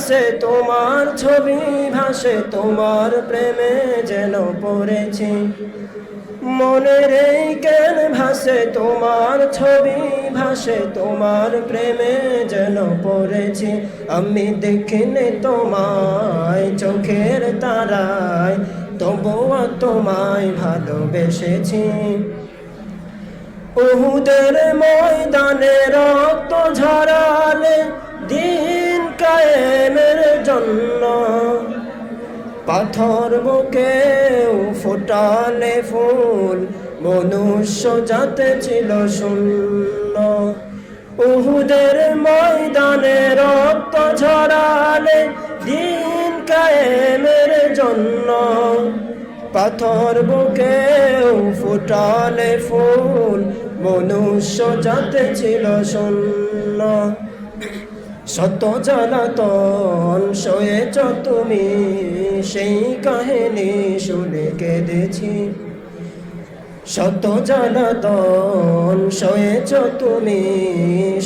ভাসে, তোমার ছবি ভাসে, তোমার প্রেমে যেন পড়েছি। মনের এই কেন ভাসে, তোমার ছবি ভাসে, তোমার প্রেমে যেন পড়েছি। আমি দেখিনি তোমায় চোখের তারায়, তবুও তোমায় ভালোবেসেছি। উহুদের ময়দানে পাথর বুকে ফোটালে ফুল, মনুষ্য যাতে ছিল শূন্য। উহুদের ময়দানে রক্ত ঝরালে দিন কায়েমের জন্য। পাথর বুকে ফুটালে ফুল, মনুষ্য যাতে ছিল শূন্য। শত জ্বালাতন সয়েছ তুমি, সেই কাহিনী শুনে কেঁদেছি। শত জ্বালাতন সয়েছ তুমি,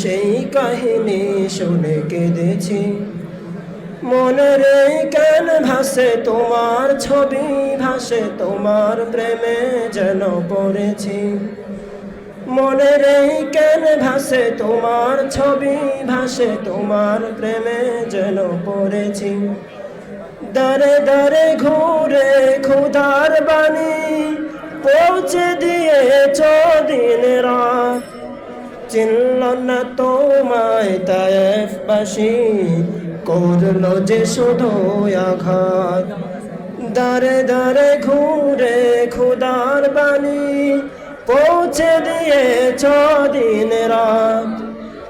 সেই কাহিনী শুনে কেঁদেছি। মনের কেন ভাসে, তোমার ছবি ভাসে, তোমার প্রেমে যেন পড়েছি। মনের এই কেন ভাসে তোমার ছবি, ভাসে তোমার প্রেমে যেন পড়েছি। দারে দারে ঘুরে খুদার বাণী পৌঁছে দিয়েছ দিন রাত। চিনল না তোমায় তায়েফবাসী করল যে শুধু আঘাত। দারে দারে ঘুরে খুদার বাণী পৌঁছে দিয়েছ দিন রাত।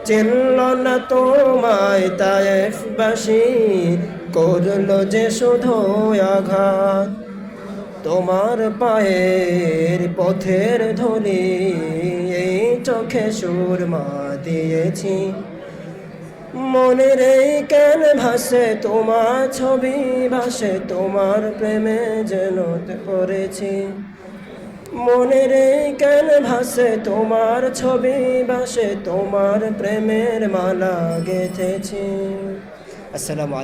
চিনল না তোমায় তায়েফবাসী করল যে শুধু আঘাত। তোমার পায়ের পথের ধনি এই চোখে সুরমা দিয়েছি। মনের এই কেন ভাসে তোমার ছবি, ভাসে তোমার প্রেমে যেন পড়েছি মনের কেন ভাসে তোমার ছবি ভাসে তোমার প্রেমের মালা গেঁথেছি। আসসালামু আলাইকুম।